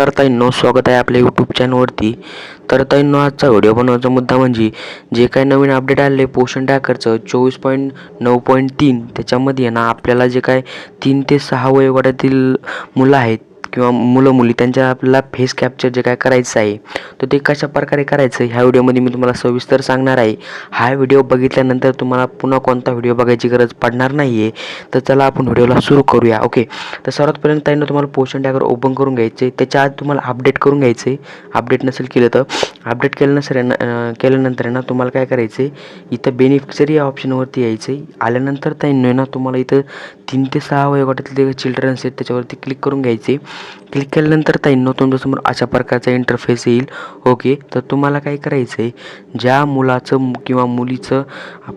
तर ताईंनो स्वागत आहे आपल्या यूट्यूब चॅनलवरती तर ताईंनो आजचा व्हिडिओ बनवायचा मुद्दा म्हणजे जे काही नवीन अपडेट आले पोषण टॅकरचं चोवीस पॉईंट नऊ पॉईंट तीन त्याच्यामध्ये आहे ना आपल्याला जे काय तीन ते सहा वयोगटातील मुलं आहेत किंवा मुलं मुली त्यांच्या आपल्याला फेस कॅप्चर जे काय करायचं आहे तर ते कशा प्रकारे करायचं? ह्या व्हिडिओमध्ये मी तुम्हाला सविस्तर सांगणार आहे. हा व्हिडिओ बघितल्यानंतर तुम्हाला पुन्हा कोणता व्हिडिओ बघायची गरज पडणार नाही आहे तर चला आपण व्हिडिओला सुरू करूया ओके? तर सर्वात पहिल्यांदा त्यांना तुम्हाला पोषण टॅगर ओपन करून घ्यायचे त्याच्या आधी तुम्हाला अपडेट करून घ्यायचं आहे अपडेट नसेल केलं तर. अपडेट केलं नसेल आहे ना केल्यानंतर आहे ना तुम्हाला काय करायचं आहे इथं बेनिफिशरी या ऑप्शनवरती यायचं आहे आल्यानंतर त्यांनी ना तुम्हाला इथं तीन ते सहा वयोगटातले चिल्ड्रन्स आहेत त्याच्यावरती क्लिक करून घ्यायचे क्लिक केल्यानंतर ताईंनो तुमच्यासमोर अशा प्रकारचा इंटरफेस येईल. ओके तर तुम्हाला काय करायचं आहे ज्या मुलाचं किंवा मुलीचं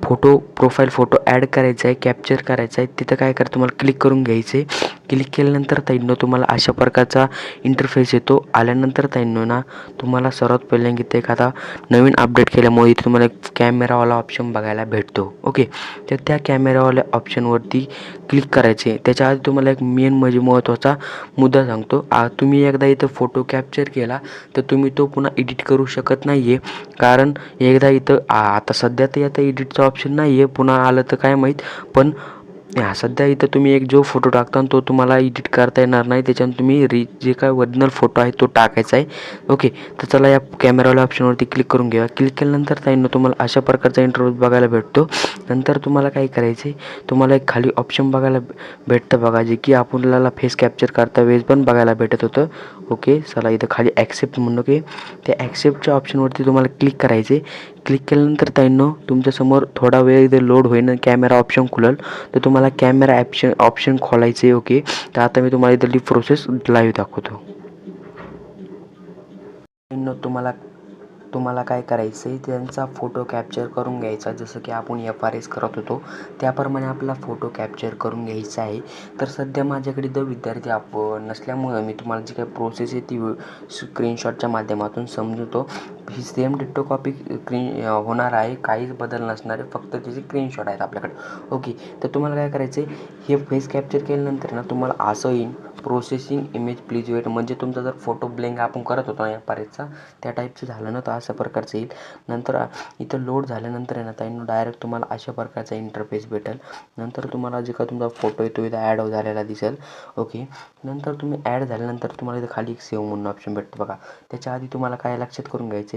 फोटो प्रोफाईल फोटो ॲड करायचा आहे कॅप्चर करायचा आहे तिथं काय करा तुम्हाला क्लिक करून घ्यायचं आहे क्लिक केल्यानंतर ताईंनो तुम्हाला अशा प्रकारचा इंटरफेस येतो. आल्यानंतर ताईंनो ना तुम्हाला सर्वात पहिल्यांदा इथे एखादा नवीन अपडेट केल्यामुळे इथे तुम्हाला एक कॅमेरावाला ऑप्शन बघायला भेटतो. ओके तर त्या कॅमेरावाल्या ऑप्शनवरती क्लिक करायचे. त्याच्या आधी तुम्हाला एक मेन म्हणजे महत्त्वाचा मुद्दा सांगतो. आ तुम्ही एकदा इथं फोटो कॅप्चर केला तर तुम्ही तो पुन्हा एडिट करू शकत नाही आहे कारण एकदा इथं आता सध्या तर आता एडिटचं ऑप्शन नाही आहे पुन्हा आलं तर काय माहीत? पण हा सध्या इथं तुम्ही एक जो फोटो टाकता तो तुम्हाला एडिट करता येणार नाही. त्याच्यानं तुम्ही री जे काय ओरिजिनल फोटो आहे तो टाकायचा आहे. ओके तर चला या कॅमेरावाल्या ऑप्शनवरती क्लिक करून घ्या क्लिक केल्यानंतर ताईंनो तुम्हाला अशा प्रकारचा इंटरव्ह्यू बघायला भेटतो. नंतर तुम्हाला काय करायचं आहे तुम्हाला एक खाली ऑप्शन बघायला भेटतं बघा जे की आपल्याला फेस कॅप्चर करता वेळेस पण बघायला भेटत होतं. ओके चला इथं खाली ॲक्सेप्ट म्हणून ओके त्या ॲक्सेप्टच्या ऑप्शनवरती तुम्हाला क्लिक करायचे क्लिक केल्यानंतर त्यांनो तुमच्यासमोर थोडा वेळ इथे लोड होईन कॅमेरा ऑप्शन खुलेल. तर तुम्हाला कॅमेरा ॲप्शन ऑप्शन खोलायचे ओके तर आता मी तुम्हाला इथली प्रोसेस लाईव्ह दाखवतो. ताईंनो तुम्हाला तुम्हाला काय करायचं आहे त्यांचा फोटो कॅप्चर करून घ्यायचा. जसं की आपण एफ आर एस करत होतो त्याप्रमाणे आपला फोटो कॅप्चर करून घ्यायचा आहे. तर सध्या माझ्याकडे द विद्यार्थी आप नसल्यामुळं मी तुम्हाला जी काही प्रोसेस आहे ती स्क्रीनशॉटच्या माध्यमातून समजवतो. ही सेम डिट्टो कॉपी क्री होणार आहे. काहीच बदल नसणार आहे. फक्त त्याचे स्क्रीनशॉट आहेत आपल्याकडे. ओके तर तुम्हाला काय करायचं आहे हे फेस कॅप्चर केल्यानंतर ना तुम्हाला असं येईन प्रोसेसिंग इमेज प्लीज वेट म्हणजे तुमचा जर फोटो ब्लँक आपण करत होतो ना एफ त्या टाईपचं झालं ना तर अशा प्रकारचं येईल. नंतर इथं लोड झाल्यानंतर आहे ना ताईंनो डायरेक्ट तुम्हाला अशा प्रकारचा इंटरफेस भेटेल. नंतर तुम्हाला जे का तुमचा फोटो येतो इथं ॲड झालेला दिसेल. ओके नंतर तुम्ही ॲड झाल्यानंतर तुम्हाला इथं खाली एक सेव्ह म्हणून ऑप्शन भेटतो बघा. त्याच्या आधी तुम्हाला काय लक्षात करून घ्यायचं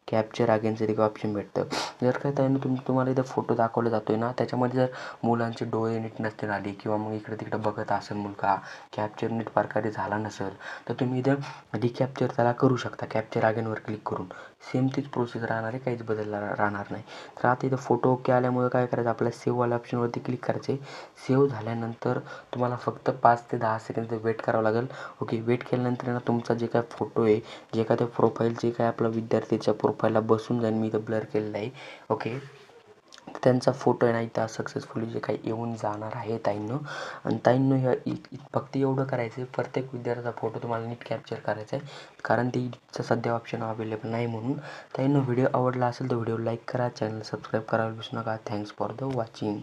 कॅप्चर अगेनचं एक ऑप्शन भेटतं. जर काय त्यानं तुम तुम्हाला इथं फोटो दाखवला आहे ना त्याच्यामध्ये जर मुलांचे डोळे नीट नसतील आले किंवा मग इकडे तिकडे बघत असेल मुलगा कॅप्चर नीट प्रकारे झाला नसेल तर तुम्ही इथं रिकॅप्चर त्याला करू शकता कॅप्चर अगेनवर क्लिक करून. सेम तीच प्रोसेस राहणार आहे काहीच बदलला राहणार नाही. तर आता इथं फोटो ओके आल्यामुळे काय करायचं आपल्याला सेव्हवाल्या ऑप्शनवरती क्लिक करायचे. सेव्ह झाल्यानंतर तुम्हाला फक्त पाच ते दहा सेकंद वेट करावं लागेल. ओके वेट केल्यानंतर ना तुमचा जे काय फोटो आहे जे काय त्या प्रोफाईल जे काय आपला विद्यार्थीच्या पहिला बसून जाईन मी इथं ब्लर केलेलं आहे ओके त्यांचा फोटो आहे ना इथं सक्सेसफुली जे काही येऊन जाणार आहे ताईंनो. आणि ताईंनो ह्या इ- फक्त एवढं करायचं आहे प्रत्येक विद्यार्थ्याचा फोटो तुम्हाला नीट कॅप्चर करायचा आहे कारण ते इथचं सध्या ऑप्शन अवेलेबल नाही म्हणून. ताईंनो व्हिडिओ आवडला असेल तर व्हिडिओ लाईक करा चॅनल सबस्क्राईब करायला विसरू नका. Thanks for the watching